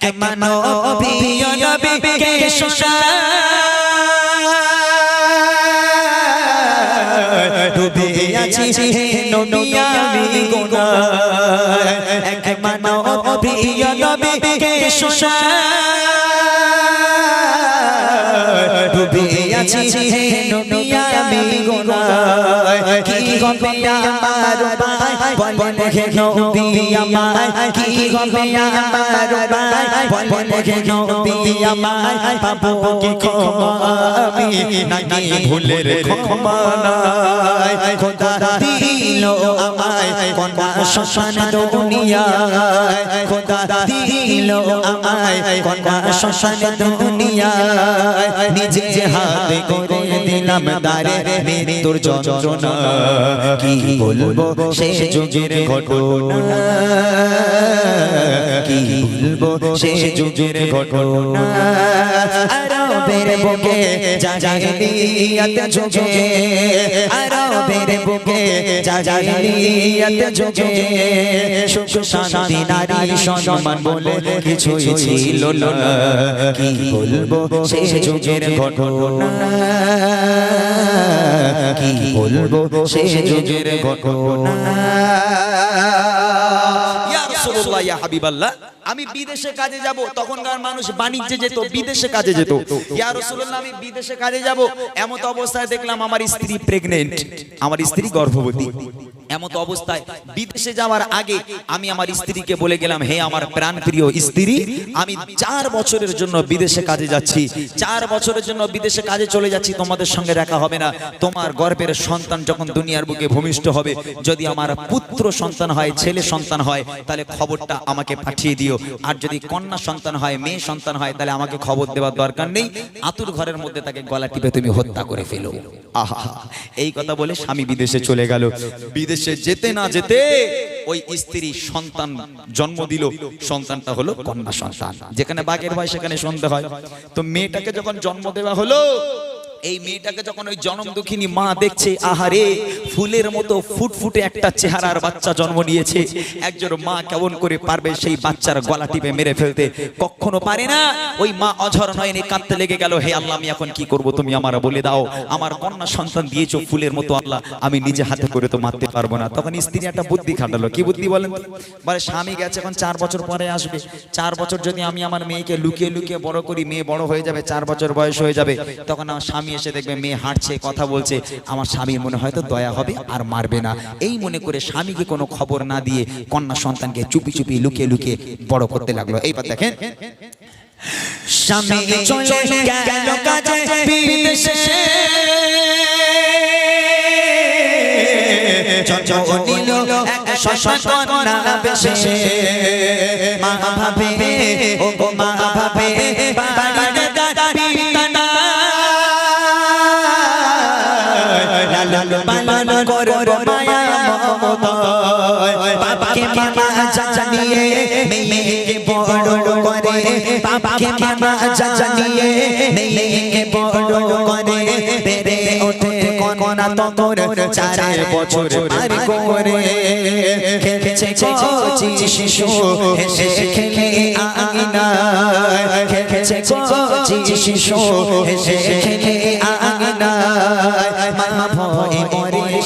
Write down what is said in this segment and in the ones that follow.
এক মানবী নবীকে ডুবে আছি নবী আমি গুনাহ এক মানবী নবীকে শোনায় ডুবে আছি নবী আমি গুনাহ কি হবে আমার ভাই বলেন হে নবী আমায় কি হবে আমার ভাই বলেন হে নবী আমায় পাবো কি ক্ষমা আমি, নাকি ভুলের ক্ষমা নাই? খোদা দিল আমায় কোনা শ্মশান দুনিয়ায়। খোদা দিল আমায় কোনা শ্মশান দুনিয়ায়। নিজে হাতে করে দিলাম দারে মৃত্যুর যন্ত্রণা, কি বলব? সে যুগের ঘটনা। কি বলব সে যুগের ঘটনা। আরবের বুকে জাহিলিয়াত যুগে আরবের বুকে জাহিলিয়াত যুগে সুখ শান্তি নারী সম্মান বলে কিছুই ছিল না। কি বলব? সে যুগের ঘটনা। কি বলব? সে যুগের ঘটনা। ইয়া রাসূলুল্লাহ ইয়া হাবিবাল্লাহ। আমি বিদেশে কাজে যাব তখনকার মানুষ বাণিজ্যে যেত বিদেশে কাজে যেত। ইয়া রাসূলুল্লাহ আমি বিদেশে কাজে যাব এমত অবস্থায় দেখলাম আমার স্ত্রী প্রেগন্যান্ট আমার স্ত্রী গর্ভবতী। এমত অবস্থায় বিদেশে যাওয়ার আগে আমি আমার স্ত্রীকে বলে গেলাম হে আমার প্রাণপ্রিয় স্ত্রী আমি চার বছরের জন্য বিদেশে কাজে যাচ্ছি চার বছরের জন্য বিদেশে কাজে চলে যাচ্ছি তোমাদের সঙ্গে দেখা হবে না। তোমার গর্ভের সন্তান যখন দুনিয়ার বুকে ভূমিষ্ঠ হবে যদি আমার পুত্র সন্তান হয় ছেলে সন্তান হয় তাহলে খবরটা আমাকে পাঠিয়ে দিও আর যদি কন্যা সন্তান হয়, মেয়ে সন্তান হয়, তাহলে আমাকে খবর দেওয়ার দরকার নেই। আতুর ঘরের মধ্যে তাকে গলা টিপে তুমি হত্যা করে ফেলো। আহা, এই কথা বলে স্বামী বিদেশে চলে গেল। বিদেশে যেতে না যেতে ওই স্ত্রী সন্তান জন্ম দিল। সন্তানটা হলো কন্যা সন্তান। যেখানে বাঘের হয় সেখানে সন্ধ্যা হয়। তো মেয়েটাকে যখন জন্ম দেওয়া হলো এই মেয়েটাকে যখন ওই জনম দুঃখিনী মা দেখছে আহারে ফুলের মতো ফুটফুটে একটা চেহারার বাচ্চা জন্ম নিয়েছে। একজন মা কেমন করে পারবে সেই বাচ্চার গলা টিপে মেরে ফেলতে? কখনো পারে না। ওই মা অঝর নয়নে কাঁদতে লেগে গেল হে আল্লাহ আমি এখন কি করব? তুমি আমার বলে দাও। আমার কন্যা সন্তান দিয়েছ ফুলের মতো আল্লাহ আমি নিজে হাতে করে তো মারতে পারব না। তখন স্ত্রী একটা বুদ্ধি খাটালো। কি বুদ্ধি বলেন? বলে স্বামী গেছে এখন চার বছর পরে আসবে। চার বছর যদি আমি আমার মেয়েকে লুকিয়ে লুকিয়ে বড় করি মেয়ে বড় হয়ে যাবে চার বছর বয়স হয়ে যাবে তখন আমার স্বামী এসে দেখবে মেয়ে হাঁটছে, কথা বলছে, আমার স্বামীর মনে হয়তো দয়া হবে আর মারবে না। এই মনে করে স্বামীকে কোনো খবর না দিয়ে কন্যা সন্তানকে চুপি চুপি লুকিয়ে লুকিয়ে বড় করতে লাগল। এইবার দেখেন, স্বামী চলে বেশে। মা ভাবে, ও গো মা ভাবে বাড়ির পালন করো মায়া মমতায় বাবাকে মামা জানিয়ে মেয়েকে বড় করে বাবাকে মামা জানিয়ে মেয়েকে বড় করে বেড়ে ওঠে কনা তখন চার বছর পার করে খেলছে কচি শিশু হেসে খেলে আঙিনা খেলছে কচি শিশু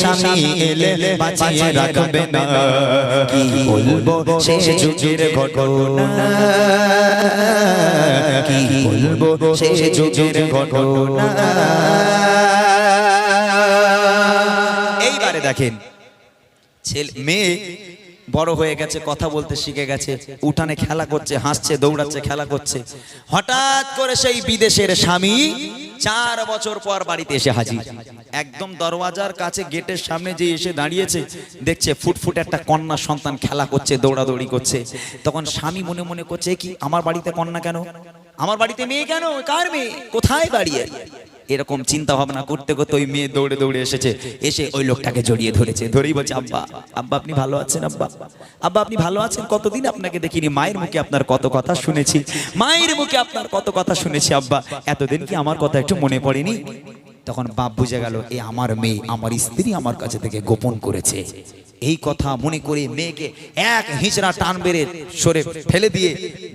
স্বামী এলে বাঁচিয়ে রাখবে না। কি বলব? সে যুগের ঘটনা। কি বলব? সে যুগের ঘটনা। এইবারে দেখেন ছেলে মেয়ে বড় হয়ে গেছে, কথা বলতে শিখে গেছে, উঠানে খেলা করছে, হাসছে, দৌড়াচ্ছে, খেলা করছে। হঠাৎ করে সেই বিদেশের স্বামী চার বছর পর বাড়িতে এসে হাজির। একদম দরওয়াজার কাছে গেটের সামনে যে এসে দাঁড়িয়েছে, দেখছে ফুটফুট একটা কন্যা সন্তান খেলা করছে, দৌড়াদৌড়ি করছে। তখন স্বামী মনে মনে করছে কি, আমার বাড়িতে কন্যা কেন? আমার বাড়িতে মেয়ে কেন? কার মেয়ে? কোথায় দাঁড়িয়ে এরকম চিন্তা ভাবনা করতে করতে ওই মেয়ে দৌড়ে দৌড়ে এসেছে। এসে ওই লোকটাকে জড়িয়ে ধরেছে। ধরেই বলছে, আব্বা আব্বা, আপনি ভালো আছেন, আব্বা? আব্বা, আপনি ভালো আছেন? কতদিন আপনাকে দেখিনি? মায়ের মুখে আপনার কত কথা শুনেছি। মায়ের মুখে আপনার কত কথা শুনেছি, আব্বা। এতদিন কি আমার কথা একটু মনে পড়েনি? তখন বাপ বুঝে গেল, এ আমার মেয়ে, আমার স্ত্রী আমার কাছে থেকে গোপন করেছে। এই কথা মনে করে মেয়েকে এক হিঁচড়া টান বেড়ে সরে ফেলে দিয়ে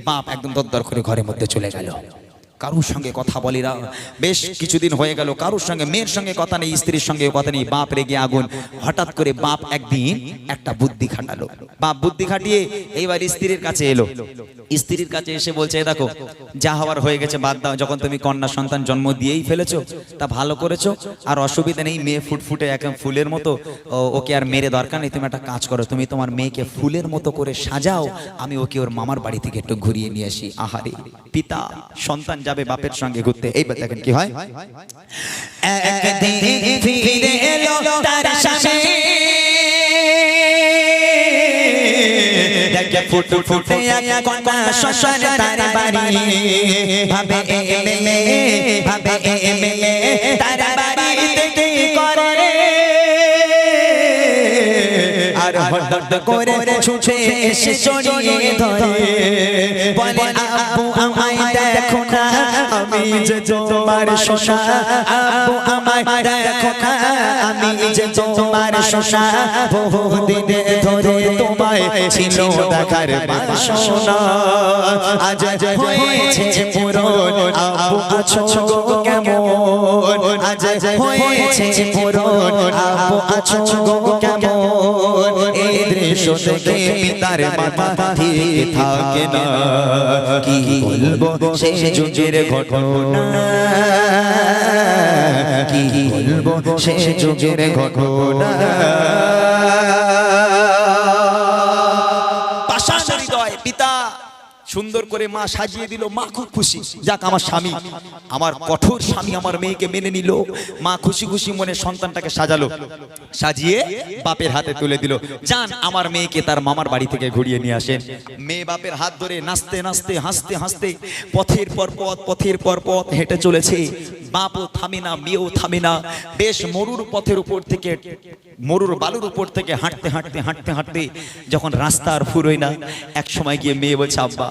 বাপ একদম দরদর করে ঘরের মধ্যে চলে গেল। কারুর সঙ্গে কথা বলি না। বেশ কিছুদিন হয়ে গেল, কারুর সঙ্গে, মেয়ের সঙ্গে কথা নেই, স্ত্রীর সঙ্গে কথা নেই, বাপ রেগে আগুন। হঠাৎ করে বাপ একদিন একটা বুদ্ধি খাটালো। বাপ বুদ্ধি খাটিয়ে এইবার স্ত্রীর কাছে এলো। স্ত্রীর কাছে এসে বলছে "এ দেখো, যা হওয়ার হয়ে গেছে, বাদ দাও। যখন তুমি কন্যা সন্তান জন্ম দিয়েই ফেলেছো, তা ভালো করেছ। আর অসুবিধা নেই, মেয়ে ফুটফুটে একদম ফুলের মতো ওকে আর মেরে দরকার নেই, তুমি একটা কাজ করো, তুমি তোমার মেয়েকে ফুলের মতো করে সাজাও, আমি ওকে ওর মামার বাড়ি থেকে একটু ঘুরিয়ে নিয়ে আসি। আহারে, পিতা, সন্তান যাবে বাপের সঙ্গে ঘুরতে এইবার দেখেন কি হয় একদিন ফিরে এলো তার স্বামী দেখে ফুট ফুটে এক কন্যা শ্বশুর তার বাড়ি ভাবে এমএলএ ভাবে এমএলএ তার আর করে ছুটে এসে জড়িয়ে ধরে। বলে, আব্বু, আমায় দেখো না। আমি যে তোমার শোষা। আব্বু, আমায় দেখো না। আমি যে তোমার শোষা। বহুদিন ধরে তোমায় ছিল দেখার বাসনা। আজ আজ হয়েছে পুরন আব্বু, আছো কেমন? আজ হয়েছে পুরন আব্বু আছো গো কেমন? এই দৃশ্য দেখে পিতার মাথা ঠিক থাকে না। কি বলব? সে যুগের ঘটনা। কি বলব? সে যুগের ঘটনা। সুন্দর করে মা সাজিয়ে দিল, মা খুব খুশি। যাক, আমার স্বামী, আমার কঠোর স্বামী আমার মেয়েকে মেনে নিল। মা খুশি খুশি মনে সন্তানটাকে সাজালো, সাজিয়ে বাপের হাতে তুলে দিল। যান, আমার মেয়েকে তার মামার বাড়ি থেকে ঘুরিয়ে নিয়ে আসেন। মেয়ে বাপের হাত ধরে নাচতে নাচতে, হাসতে হাসতে পথের পর পথ, পথের পর পথ হেঁটে চলেছে। বাপও থামে না, মেয়েও থামে না। বেশ মরুর পথের উপর থেকে, মরুর বালুর উপর থেকে হাঁটতে হাঁটতে হাঁটতে হাঁটতে যখন রাস্তা আর ফুরোয় না, এক সময় গিয়ে মেয়ে বলছে, আব্বা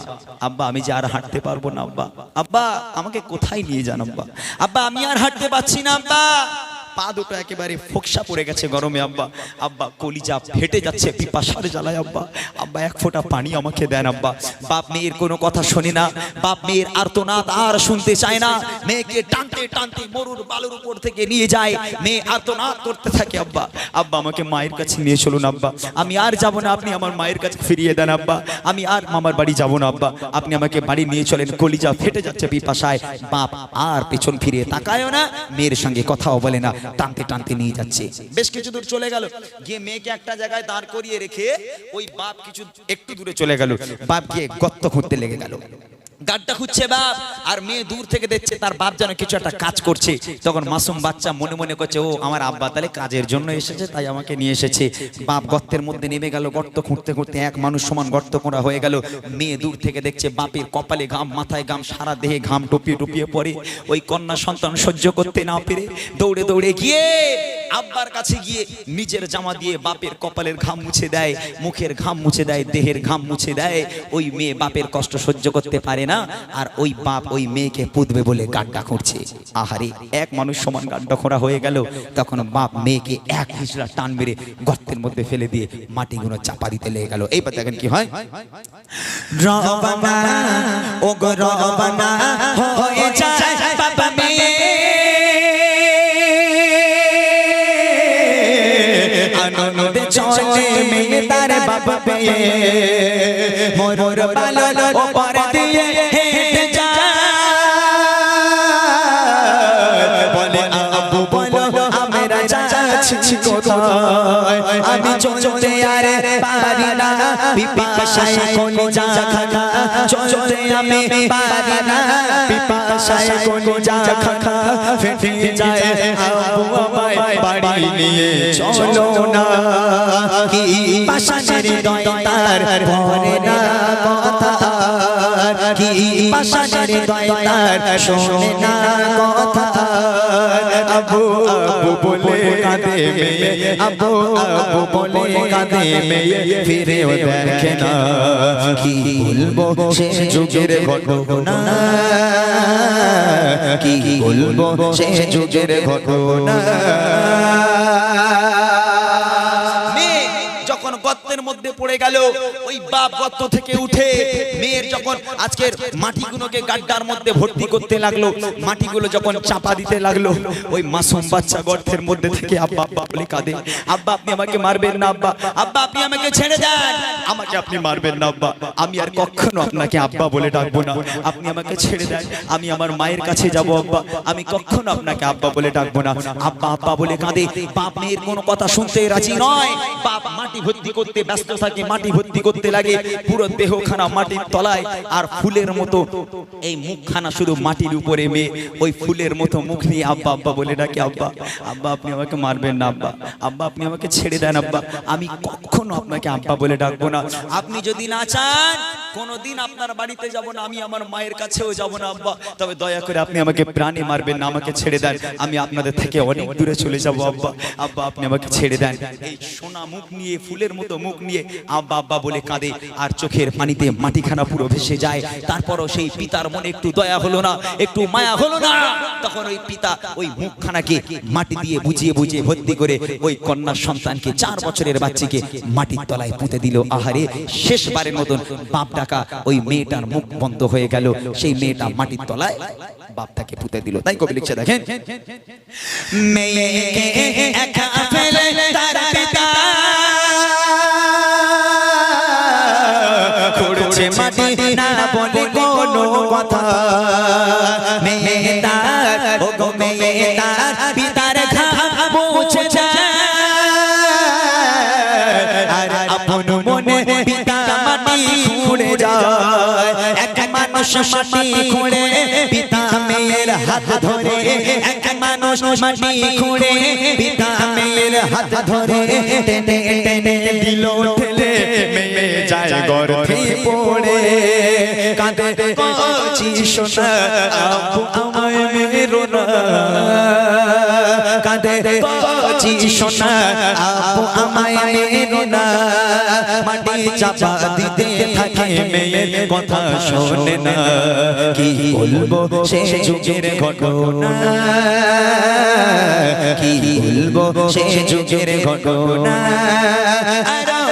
আব্বা, আমি যে আর হাঁটতে পারব না, আব্বা। আব্বা, আমাকে কোথায় নিয়ে যান, আব্বা? আব্বা, আমি আর হাঁটতে পারছি না, আব্বা। পা দুটো একেবারে ফোকসা পড়ে গেছে গরমে, আব্বা। আব্বা, কলিজা ফেটে যাচ্ছে, পিপাসার জ্বালায়, আব্বা। আব্বা, এক ফোঁটা পানি আমাকে দেন, আব্বা। বাপ মেয়ের কোনো কথা শোনে না। বাপ মেয়ের আর্তনাদ আর শুনতে চায় না। মেয়েকে টানতে টানতে মরুর বালুর উপর থেকে নিয়ে যায়। মেয়ে আর্তনাদ করতে থাকে, আব্বা। আব্বা, আমাকে মায়ের কাছে নিয়ে চলুন, আব্বা। আমি আর যাব না, আপনি আমার মায়ের কাছে ফিরিয়ে দেন, আব্বা। আমি আর মামার বাড়ি যাব না, আব্বা। আপনি আমাকে বাড়ি নিয়ে চলেন, কলিজা ফেটে যাচ্ছে পিপাসায়। বাপ আর পেছন ফিরিয়ে তাকায়ও না, মেয়ের সঙ্গে কথাও বলে না। টানতে টানতে নিয়ে যাচ্ছে। বেশ কিছু দূর চলে গেল। গিয়ে মেয়েকে একটা জায়গায় দাঁড় করিয়ে রেখে ওই বাপ কিছু একটু দূরে চলে গেল। বাপ গিয়ে গর্ত খুঁড়তে লেগে গেল। গাড্ডা খুঁজছে বাপ, আর মেয়ে দূর থেকে দেখছে তার বাপ যেন কিছু একটা কাজ করছে। তখন মাসুম বাচ্চা মনে মনে করছে, ও, আমার আব্বা তাহলে কাজের জন্য এসেছে, তাই আমাকে নিয়ে এসেছে। বাপ গর্তের মধ্যে নেমে গেল, গর্ত খুঁড়তে খুঁড়তে এক মানুষ সমান গর্ত খোঁড়া হয়ে গেল। মেয়ে দূর থেকে দেখছে বাপের কপালে ঘাম, মাথায় ঘাম, সারা দেহে ঘাম টুপিয়ে টুপিয়ে পড়ে। ওই কন্যা সন্তান সহ্য করতে না পেরে দৌড়ে দৌড়ে গিয়ে আব্বার কাছে গিয়ে নিজের জামা দিয়ে বাপের কপালের ঘাম মুছে দেয়, মুখের ঘাম মুছে দেয়, দেহের ঘাম মুছে দেয়। ওই মেয়ে বাপের কষ্ট সহ্য করতে পারে না আর ওই বাপ ওই মেয়েকে পুতবে বলে গাড্ডা করছে। আহারে, এক মানুষ সমান গাড্ডা খোঁড়া হয়ে গেল। তখন বাপ মেয়েকে এক হিসরা টান মেরে গর্তের মধ্যে ফেলে দিয়ে মাটিগুলো চাপা দিতে লেগে গেল। এইবার দেখেন কি হয়। ও গো রবানা, হয়ে যায় বাবা মেয়ে। চলে মেয়ে তার বাপ পেয়ে মোর বালো পর দিয়ে হেঁটে বলে, আবু বলো আমরা যাচ্ছি কোথায়? আমি আর পারি না। পিপাসায় কোন জায়গা চলতে আমি পারি না। পিপাসায় কোন জায়গা ফেটে যায় আব্বু আমায় বাড়ি নিয়ে। চলো না। কি পাশানের দয় তার পরে না কি পাশানের দয় তার শোনে না কথা? আবু আবু বলে কাঁদে মেয়ে, আবু আবু বলে কাঁদে মেয়ে, ফিরেও দেখে না কি বলব সে যুগের ঘটনা। কি বলব সে যুগের ঘটনা। মেয়ে মধ্যে পড়ে গেল, ওই বাপ গর্ত থেকে উঠে মেয়ের যখন আজকের মাটিগুলোকে গাড্ডার মধ্যে ভর্তি করতে লাগল, মাটিগুলো যখন চাপা দিতে লাগল, ওই মাসুম বাচ্চা গর্তের মধ্যে থেকে আব্বা আব্বা বলে কাঁদে, আব্বা, আপনি আমাকে মারবেন না, আব্বা আব্বা, আপনি আমাকে ছেড়ে দেন, আমাকে আপনি মারবেন না, আব্বা, আমি আর কখনো আপনাকে আব্বা বলে ডাকবো না, আপনি আমাকে ছেড়ে দেন, আমি আমার মায়ের কাছে যাব, আব্বা, আমি কখনো আপনাকে আব্বা বলে ডাকবো না। আব্বা আব্বা বলে কাঁদে, বাপ, মেয়ের কোনো কথা শুনতে রাজি নয়, বাপ মাটি ভর্তি করতে ব্যস্ত থাকে, মাটি ভর্তি করতে লাগে। পুরো দেহখানা মাটির তলায় আর ফুলের মতো। এই মুখখানা শুধু মাটির উপরে মেয়ে। ওই ফুলের মতো মুখ নিয়ে আব্বা আব্বা বলে ডাকে, আব্বা আব্বা, আপনি আমাকে মারবেন না, আব্বা। আব্বা, আপনি আমাকে ছেড়ে দেন, আব্বা। আমি কখনো আপনাকে আব্বা বলে ডাকবো না। আপনি যদি না চান, কোনোদিন আপনার বাড়িতে যাব না, আমি আমার মায়ের কাছেও যাব না, আব্বা। তবে দয়া করে আপনি আমাকে প্রাণে মারবেন না, আমাকে ছেড়ে দেন। আমি আপনাদের থেকে অনেক দূরে চলে যাব, আব্বা। আব্বা, আপনি আমাকে ছেড়ে দেন। এই সোনা মুখ নিয়ে ফুলের মতো মুখ নিয়ে আব্বা আব্বা বলে কাঁদে আর চোখের পানিতে মাটিখানা পুরো ভেসে যায়। তারপরও সেই পিতার মনে একটু দয়া হলো না, একটু মায়া হলো না। তখন ওই পিতা ওই মুখখানাকে মাটি দিয়ে বুঝিয়ে বুঝিয়ে ভর্তি করে ওই কন্যা সন্তানকে চার বছরের বাচ্চাকে মাটির তলায় পুঁতে দিল। আহারে, শেষবারের মতন বাপ ডাকা ওই মেয়েটার মুখ বন্ধ হয়ে গেল। সেই মেয়েটা মাটির তলায় বাপটাকে পুঁতে দিল। তাই কবি লিখছে, দেখেন। মেয়েকে একা ফেলে তার পিতা। না বলে কোনো কথা। মেয়ে তার ও গো মেয়ে পিতার ঘাম মুছে যায়। আর আপন মনে পিতা মাটি খুঁড়ে যায়। এক মানুষ মাটি খুঁড়ে, পিতা মেয়ের হাত ধরে। এক মানুষ মাটি খুঁড়ে, পিতা মেয়ের হাত ধরে। টেনে টেনে দিল ঠেলে, মেয়ে যায় গর্ভে পড়ে। কাঁদে কচি সোনা, আব্বু আমায় মেরো না কাঁদে কচি সোনা, আব্বু আমায় মেরো না মাটি চাপা দিতে থাকে মেয়ের কথা শোনে না। কি বলব সে যুগের ঘটনা? কি বলব সে যুগের ঘটনা?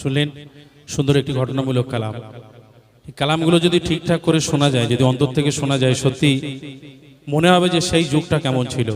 শুনলেন? সুন্দর একটি ঘটনামূলক কালাম। কালামগুলো যদি ঠিকঠাক করে শোনা যায়, যদি অন্তর থেকে শোনা যায় সত্যি, মনে হবে যে সেই যুগটা কেমন ছিল।